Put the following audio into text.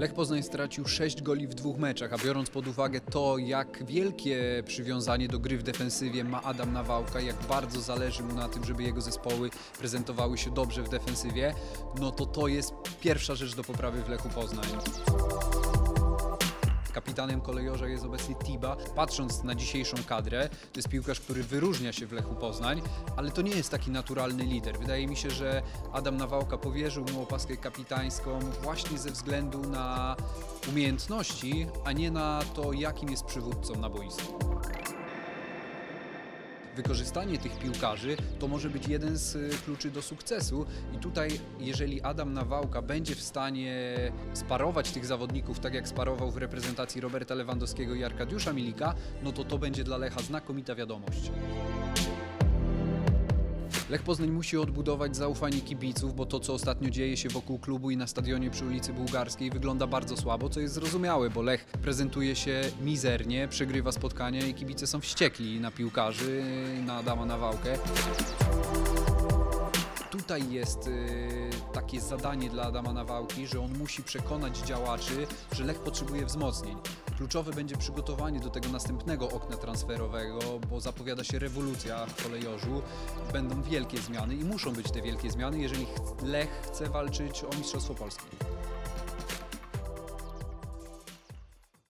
Lech Poznań stracił 6 goli w dwóch meczach, a biorąc pod uwagę to, jak wielkie przywiązanie do gry w defensywie ma Adam Nawałka, jak bardzo zależy mu na tym, żeby jego zespoły prezentowały się dobrze w defensywie, no to to jest pierwsza rzecz do poprawy w Lechu Poznań. Kapitanem kolejorza jest obecnie Tiba. Patrząc na dzisiejszą kadrę, to jest piłkarz, który wyróżnia się w Lechu Poznań, ale to nie jest taki naturalny lider. Wydaje mi się, że Adam Nawałka powierzył mu opaskę kapitańską właśnie ze względu na umiejętności, a nie na to, jakim jest przywódcą na boisku. Wykorzystanie tych piłkarzy to może być jeden z y, kluczy do sukcesu i tutaj jeżeli Adam Nawałka będzie w stanie sparować tych zawodników tak jak sparował w reprezentacji Roberta Lewandowskiego i Arkadiusza Milika, no to to będzie dla Lecha znakomita wiadomość. Lech Poznań musi odbudować zaufanie kibiców, bo to, co ostatnio dzieje się wokół klubu i na stadionie przy ulicy Bułgarskiej wygląda bardzo słabo, co jest zrozumiałe, bo Lech prezentuje się mizernie, przegrywa spotkania i kibice są wściekli na piłkarzy, na Adama Nawałkę. Tutaj jest y, takie zadanie dla Adama Nawałki, że on musi przekonać działaczy, że Lech potrzebuje wzmocnień. Kluczowe będzie przygotowanie do tego następnego okna transferowego, bo zapowiada się rewolucja w kolejorzu. Będą wielkie zmiany i muszą być te wielkie zmiany, jeżeli ch- Lech chce walczyć o Mistrzostwo Polski.